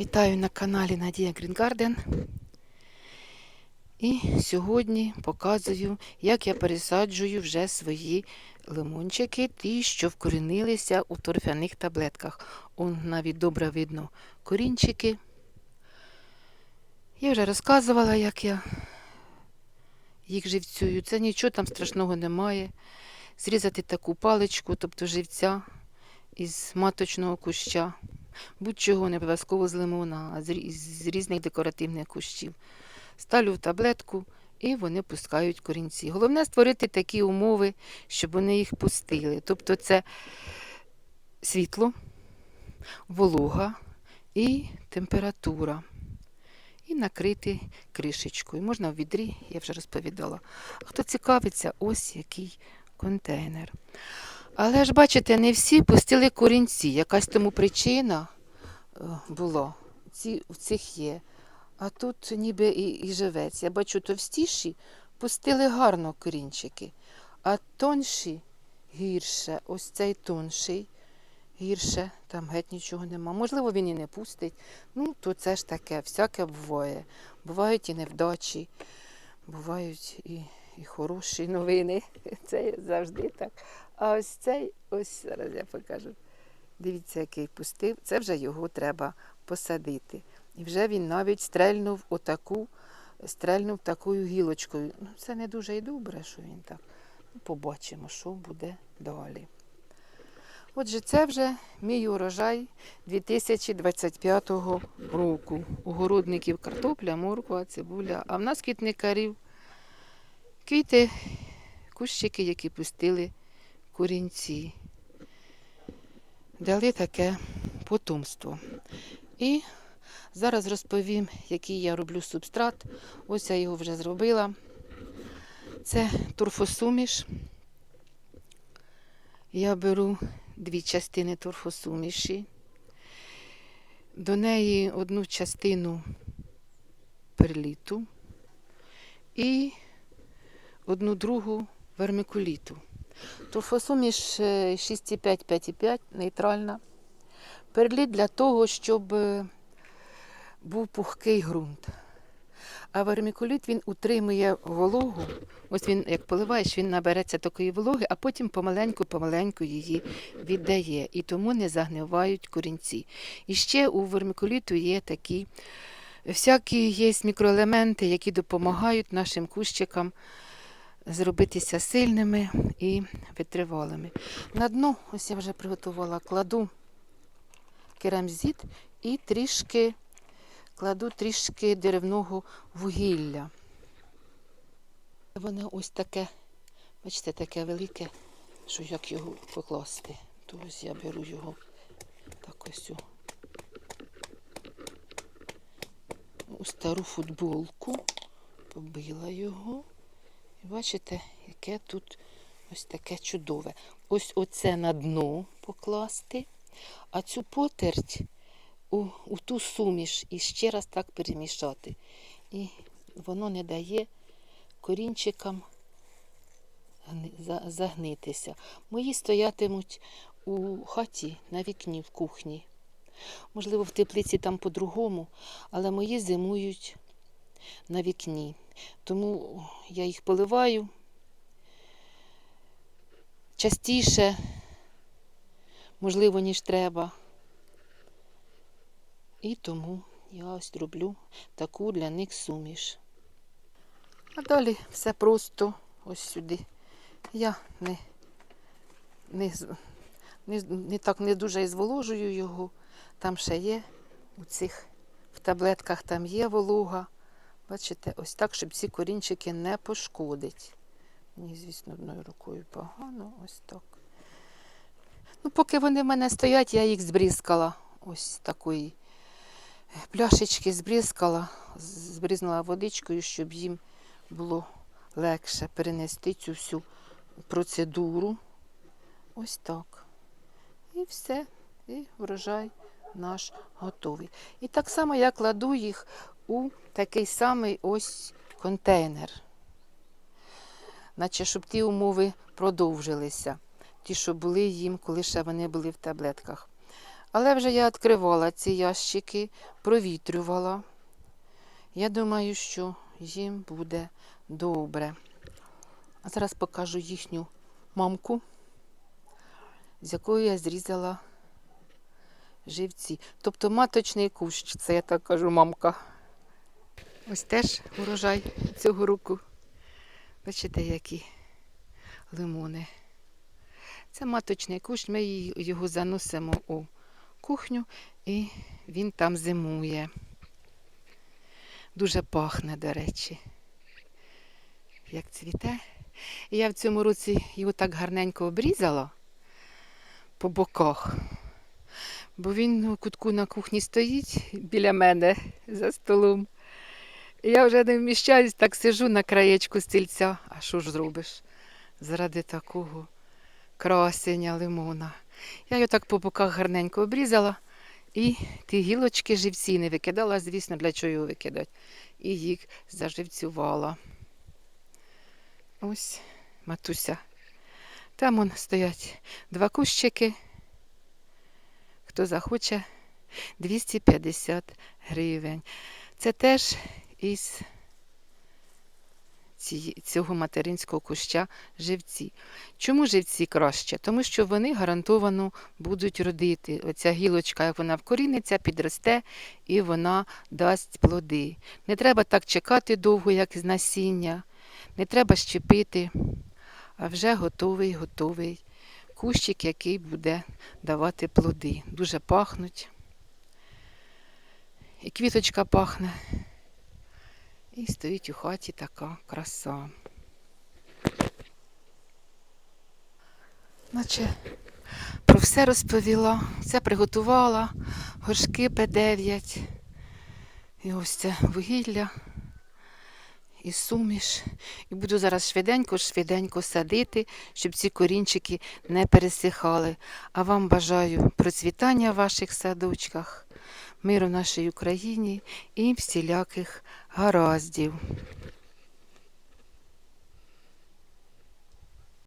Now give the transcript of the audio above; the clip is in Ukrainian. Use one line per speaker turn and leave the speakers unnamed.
Вітаю на каналі Надія Грінгарден. І сьогодні показую, як я пересаджую вже свої лимончики, ті, що вкорінилися у торфяних таблетках. Он навіть добре видно корінчики. Я вже розказувала, як я їх живцюю. Це нічого там страшного немає. Зрізати таку паличку, тобто живця із маточного куща будь-чого не обов'язково з лимона, а з різних декоративних кущів. Ставлю в таблетку і вони пускають корінці. Головне створити такі умови, щоб вони їх пустили. Тобто це світло, волога і температура. І накрити кришечкою. Можна в відрі, я вже розповідала. Хто цікавиться, ось який контейнер. Але ж бачите, не всі пустили корінці. Якась тому причина е, була. Ці, в цих є. А тут ніби і, і живець. Я бачу, товстіші пустили гарно корінчики, а тонші гірше. Ось цей тонший гірше, там геть нічого нема. Можливо, він і не пустить. Ну, то це ж таке, всяке буває. Бувають і невдачі, бувають і, і хороші новини. Це завжди так. А ось цей, ось зараз я покажу. Дивіться, який пустив. Це вже його треба посадити. І вже він навіть стрельнув отаку, стрельнув такою гілочкою. Ну, це не дуже і добре, що він так. Ну, побачимо, що буде далі. Отже, це вже мій урожай 2025 року. У городників картопля, морква, цибуля, а в нас квітникарів квіти, кущики, які пустили корінці. Дали таке потомство. І зараз розповім, який я роблю субстрат. Ось я його вже зробила. Це торфосуміш. Я беру дві частини торфосуміші. До неї одну частину перліту і одну другу вермикуліту. Торфосуміш е, 6,5-5,5 нейтральна. Перліт для того, щоб е, був пухкий ґрунт. А вермікуліт він утримує вологу. Ось він, як поливаєш, він набереться такої вологи, а потім помаленьку-помаленьку її віддає. І тому не загнивають корінці. І ще у вермікуліту є такі всякі є мікроелементи, які допомагають нашим кущикам зробитися сильними і витривалими. На дно, ось я вже приготувала, кладу керамзит і трішки кладу трішки деревного вугілля. Воно ось таке, бачите, таке велике, що як його покласти. То ось я беру його так ось у, у стару футболку, побила його. Бачите, яке тут ось таке чудове. Ось оце на дно покласти, а цю потерть у, у ту суміш і ще раз так перемішати. І воно не дає корінчикам загнитися. Мої стоятимуть у хаті на вікні в кухні. Можливо, в теплиці там по-другому, але мої зимують на вікні. Тому я їх поливаю частіше, можливо, ніж треба. І тому я ось роблю таку для них суміш. А далі все просто ось сюди. Я не, не, не, не так не дуже і зволожую його. Там ще є у цих в таблетках там є волога. Бачите, ось так, щоб ці корінчики не пошкодить. Мені, звісно, одною рукою погано, ось так. Ну, поки вони в мене стоять, я їх збризкала. Ось такої пляшечки збризкала, з- збризнула водичкою, щоб їм було легше перенести цю всю процедуру. Ось так. І все. І врожай наш готовий. І так само я кладу їх у такий самий ось контейнер. Наче щоб ті умови продовжилися, ті, що були їм, коли ще вони були в таблетках. Але вже я відкривала ці ящики, провітрювала. Я думаю, що їм буде добре. А зараз покажу їхню мамку, з якою я зрізала живці. Тобто маточний кущ, це я так кажу, мамка. Ось теж урожай цього року. Бачите, які лимони. Це маточний кущ, ми його заносимо у кухню і він там зимує. Дуже пахне, до речі. Як цвіте. І я в цьому році його так гарненько обрізала по боках. Бо він у кутку на кухні стоїть біля мене за столом. Я вже не вміщаюсь, так сижу на краєчку стільця. А що ж зробиш? Заради такого красення лимона. Я його так по боках гарненько обрізала і ті гілочки живці не викидала, звісно, для чого його викидати. І їх заживцювала. Ось матуся. Там он стоять два кущики. Хто захоче, 250 гривень. Це теж із цього материнського куща живці. Чому живці краще? Тому що вони гарантовано будуть родити. Оця гілочка, як вона вкоріниться, підросте і вона дасть плоди. Не треба так чекати довго, як з насіння, не треба щепити, а вже готовий, готовий кущик, який буде давати плоди. Дуже пахнуть. І квіточка пахне. І стоїть у хаті така краса. Наче про все розповіла, все приготувала, горшки П9. І ось це вугілля і суміш. І буду зараз швиденько, швиденько садити, щоб ці корінчики не пересихали. А вам бажаю процвітання в ваших садочках, миру нашій Україні і всіляких гараздів.